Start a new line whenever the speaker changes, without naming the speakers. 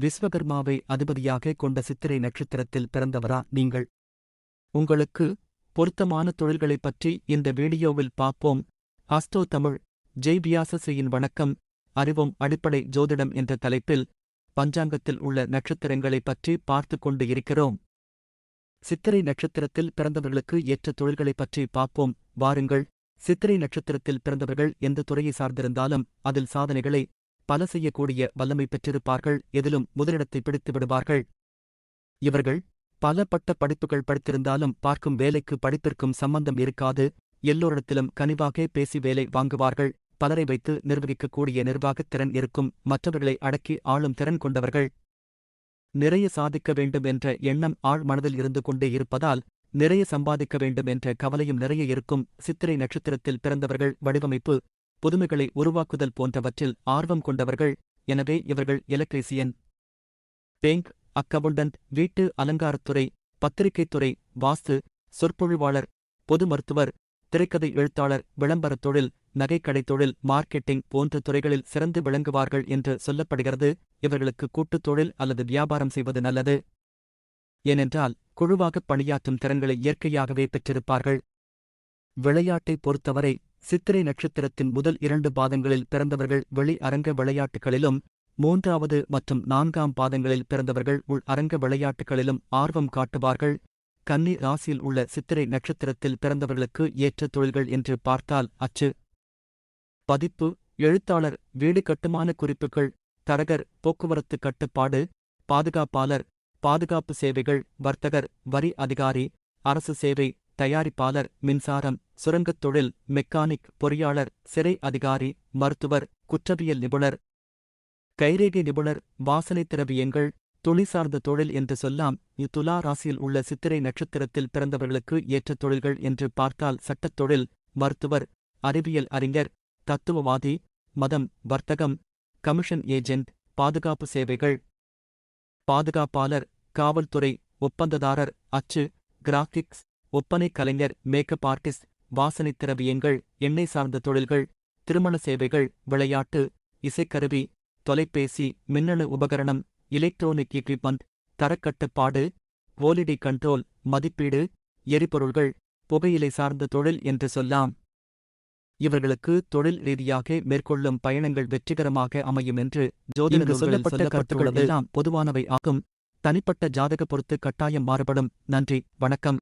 விஸ்வகர்மாவை அதிபதியாக கொண்ட சித்திரை நட்சத்திரத்தில் பிறந்தவரா நீங்கள்? உங்களுக்கு பொருத்தமான தொழில்களைப் பற்றி இந்த வீடியோவில் பார்ப்போம். ஹஸ்டோ தமிழ் ஜெய் வியாசஸ்ரீயின் வணக்கம். அறிவோம் அடிப்படை ஜோதிடம் என்ற தலைப்பில் பஞ்சாங்கத்தில் உள்ள நட்சத்திரங்களைப் பற்றி பார்த்து கொண்டு இருக்கிறோம். சித்திரை நட்சத்திரத்தில் பிறந்தவர்களுக்கு ஏற்ற தொழில்களைப் பற்றி பார்ப்போம். வாருங்கள். சித்திரை நட்சத்திரத்தில் பிறந்தவர்கள் எந்த துறையை சார்ந்திருந்தாலும் அதில் சாதனைகளை பல செய்யக்கூடிய வல்லமை பெற்றிருப்பார்கள் எதிலும் முதலிடத்தை பிடித்து விடுவார்கள். இவர்கள் பல பட்ட படிப்புகள் படித்திருந்தாலும் பார்க்கும் வேலைக்கு படிப்பிற்கும் சம்பந்தம் இருக்காது எல்லோரிடத்திலும் கனிவாக பேசி வேலை வாங்குவார்கள் பலரை வைத்து நிர்வகிக்கக்கூடிய நிர்வாகத் திறன் இருக்கும் மற்றவர்களை அடக்கி ஆளும் திறன் கொண்டவர்கள். நிறைய சாதிக்க வேண்டும் என்ற எண்ணம் ஆழ் மனதில் இருந்து கொண்டே இருப்பதால் நிறைய சம்பாதிக்க வேண்டும் என்ற கவலையும் நிறைய இருக்கும் சித்திரை நட்சத்திரத்தில் பிறந்தவர்கள் வடிவமைப்பு புதுமைகளை உருவாக்குதல் போன்றவற்றில் ஆர்வம் கொண்டவர்கள் எனவே இவர்கள் எலக்ட்ரீசியன். பேங்க் அக்கவுண்டன்ட் வீட்டு அலங்காரத்துறை பத்திரிகைத்துறை வாஸ்து சொற்பொழிவாளர் பொது மருத்துவர் திரைக்கதை எழுத்தாளர் விளம்பரத் தொழில் நகைக்கடைத் தொழில் மார்க்கெட்டிங் போன்ற துறைகளில் சிறந்து விளங்குவார்கள் என்று சொல்லப்படுகிறது. இவர்களுக்கு கூட்டுத் தொழில் அல்லது வியாபாரம் செய்வது நல்லது. ஏனென்றால் குழுவாகப் பணியாற்றும் திறன்களை இயற்கையாகவே பெற்றிருப்பார்கள். விளையாட்டைப் பொறுத்தவரை சித்திரை நட்சத்திரத்தின் முதல் இரண்டு பாதங்களில் பிறந்தவர்கள் வெளி அரங்க விளையாட்டுகளிலும் மூன்றாவது மற்றும் நான்காம் பாதங்களில் பிறந்தவர்கள் உள் அரங்க விளையாட்டுகளிலும் ஆர்வம் காட்டுவார்கள். கன்னி ராசியில் உள்ள சித்திரை நட்சத்திரத்தில் பிறந்தவர்களுக்கு ஏற்ற தொழில்கள் என்று பார்த்தால் அச்சு. பதிப்பு எழுத்தாளர் வீடு கட்டுமான குறிப்புகள் தரகர் போக்குவரத்து கட்டுப்பாடு பாதுகாப்பாளர் பாதுகாப்பு சேவைகள் வர்த்தகர் வரி அதிகாரி அரசு சேவை தயாரிப்பாளர் மின்சாரம் சுரங்கத் தொழில் மெக்கானிக் பொறியாளர் சிறை அதிகாரி மருத்துவர் குற்றவியல் நிபுணர் கைரேகை நிபுணர் வாசனை திரவியங்கள் துணி சார்ந்த தொழில் என்று சொல்லாம் இத்துலா ராசியில் உள்ள சித்திரை நட்சத்திரத்தில் பிறந்தவர்களுக்கு ஏற்ற தொழில்கள் என்று பார்த்தால் சட்டத் தொழில் மருத்துவர் அறிவியல் அறிஞர் தத்துவவாதி மதம் வர்த்தகம் கமிஷன் ஏஜென்ட் பாதுகாப்பு சேவைகள் பாதுகாப்பாளர் காவல்துறை ஒப்பந்ததாரர் அச்சு கிராஃபிக்ஸ் ஒப்பனை கலைஞர் மேக்கப் ஆர்டிஸ்ட் வாசனை திரவியங்கள் எண்ணெய் சார்ந்த தொழில்கள் திருமண சேவைகள் விளையாட்டு இசைக்கருவி தொலைபேசி மின்னணு உபகரணம் எலக்ட்ரானிக் எக்யூப்மெண்ட் தரக்கட்டுப்பாடு குவாலிட்டி கண்ட்ரோல் மதிப்பீடு எரிபொருள்கள் புகையிலை சார்ந்த தொழில் என்று சொல்லாம். இவர்களுக்கு தொழில் ரீதியாக மேற்கொள்ளும் பயணங்கள் வெற்றிகரமாக அமையும் என்று ஜோதிட
சொல்லப்பட்ட கருத்துக்கள்
எல்லாம் பொதுவானவை ஆகும். தனிப்பட்ட ஜாதக பொறுத்து கட்டாயம் மாறுபடும். நன்றி. வணக்கம்.